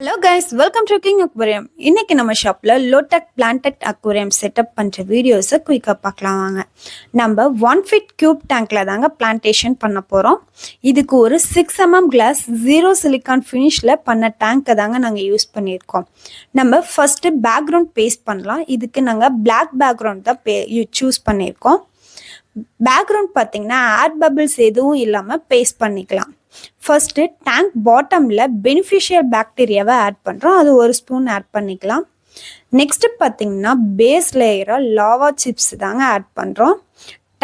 Hello guys welcome to king aquarium இன்னைக்கு நம்ம ஷாப்பில் லோடெக் பிளான்டெக் அக்வரியம் செட்டப் பண்ணுற வீடியோஸை குயிக்காக பார்க்கலாம் வாங்க. நம்ம ஒன் ஃபிட் கியூப் டேங்கில் தாங்க பிளான்டேஷன் பண்ண போகிறோம் இதுக்கு ஒரு six mm glass zero silicon ஃபினிஷில் பண்ண டேங்க்கை தாங்க நாங்கள் யூஸ் பண்ணியிருக்கோம். நம்ம ஃபஸ்ட்டு பேக்ரவுண்ட் பேஸ்ட் பண்ணலாம். இதுக்கு நாங்கள் பிளாக் பேக்ரவுண்ட் தான் பே சூஸ் பண்ணியிருக்கோம். பேக்ரவுண்ட் பார்த்தீங்கன்னா ஏர் பபிள்ஸ் எதுவும் இல்லாமல் பேஸ்ட் பண்ணிக்கலாம். ஃபர்ஸ்ட்டு டேங்க் பாட்டமில் பெனிஃபிஷியல் பாக்டீரியாவை ஆட் பண்ணுறோம் அது ஒரு ஸ்பூன் ஆட் பண்ணிக்கலாம். நெக்ஸ்ட்டு பார்த்தீங்கன்னா பேஸ் லேயராக லாவா சிப்ஸ் தாங்க ஆட் பண்ணுறோம்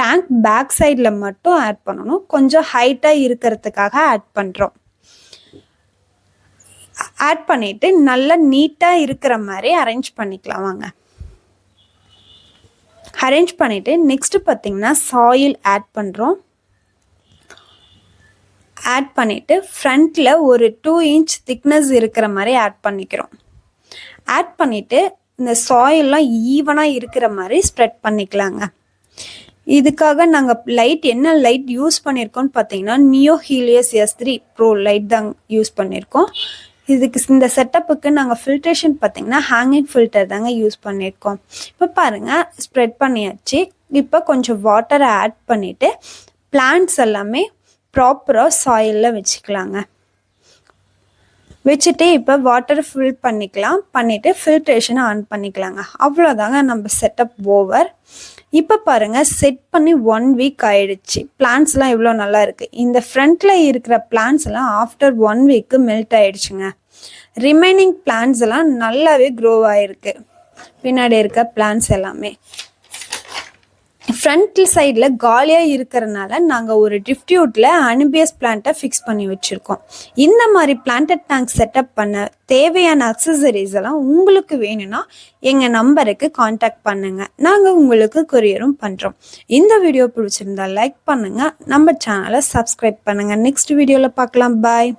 டேங்க் பேக் சைடில் மட்டும் ஆட் பண்ணணும். கொஞ்சம் ஹைட்டாக இருக்கிறதுக்காக ஆட் பண்ணுறோம் ஆட் பண்ணிவிட்டு நல்லா நீட்டாக இருக்கிற மாதிரி அரேஞ்ச் பண்ணிக்கலாம் வாங்க. அரேஞ்ச் பண்ணிவிட்டு நெக்ஸ்ட்டு பார்த்திங்கன்னா சாயில் ஆட் பண்ணுறோம் ஆட் பண்ணிவிட்டு ஃப்ரண்ட்டில் ஒரு டூ இன்ச் திக்னஸ் இருக்கிற மாதிரி ஆட் பண்ணிக்கிறோம். ஆட் பண்ணிவிட்டு இந்த சாயில்லாம் ஈவனாக இருக்கிற மாதிரி ஸ்ப்ரெட் பண்ணிக்கலாங்க. இதுக்காக நாங்கள் லைட் என்ன லைட் யூஸ் பண்ணியிருக்கோம்னு பார்த்தீங்கன்னா Neo Helios S three pro light தான் யூஸ் பண்ணியிருக்கோம் இதுக்கு இந்த செட்டப்புக்கு நாங்கள் ஃபில்ட்ரேஷன் பார்த்தீங்கன்னா ஹேங்கிங் ஃபில்டர் தாங்க யூஸ் பண்ணியிருக்கோம் இப்போ பாருங்கள் ஸ்ப்ரெட் பண்ணியாச்சு. இப்போ கொஞ்சம் வாட்டரை ஆட் பண்ணிவிட்டு பிளான்ட்ஸ் எல்லாமே ப்ராப்பராக சாயிலில் வச்சுக்கலாங்க. வச்சுட்டு இப்போ வாட்டர் ஃபில் பண்ணிக்கலாம். பண்ணிவிட்டு ஃபில்ட்ரேஷனை ஆன் பண்ணிக்கலாங்க. அவ்வளோதாங்க நம்ம செட்டப் ஓவர் இப்போ பாருங்கள் செட் பண்ணி ஒன் வீக் ஆயிடுச்சு. பிளான்ஸ்லாம் இவ்வளோ நல்லா இருக்குது இந்த ஃப்ரண்ட்டில் இருக்கிற பிளான்ஸ் எல்லாம் ஆஃப்டர் ஒன் வீக்கு மெல்ட் ஆயிடுச்சுங்க. ரிமைனிங் பிளான்ஸ் எல்லாம் நல்லாவே க்ரோ ஆகிருக்கு பின்னாடி இருக்க பிளான்ஸ் எல்லாமே. ஃப்ரண்ட் சைடில் காலியாக இருக்கிறனால நாங்கள் ஒரு டிஃப்டியூட்டில் அனுபியஸ் பிளான்ட்டை ஃபிக்ஸ் பண்ணி வச்சுருக்கோம். இந்த மாதிரி பிளான்டட் டேங்க் செட்டப் பண்ண தேவையான அக்சசரிஸ் எல்லாம் உங்களுக்கு வேணும்னா எங்கள் நம்பருக்கு காண்டாக்ட் பண்ணுங்கள் நாங்கள் உங்களுக்கு கொரியரும் பண்ணுறோம் இந்த வீடியோ பிடிச்சிருந்தா லைக் பண்ணுங்கள் நம்ம சேனலை சப்ஸ்கிரைப் பண்ணுங்கள் நெக்ஸ்ட் வீடியோவில் பார்க்கலாம். பாய்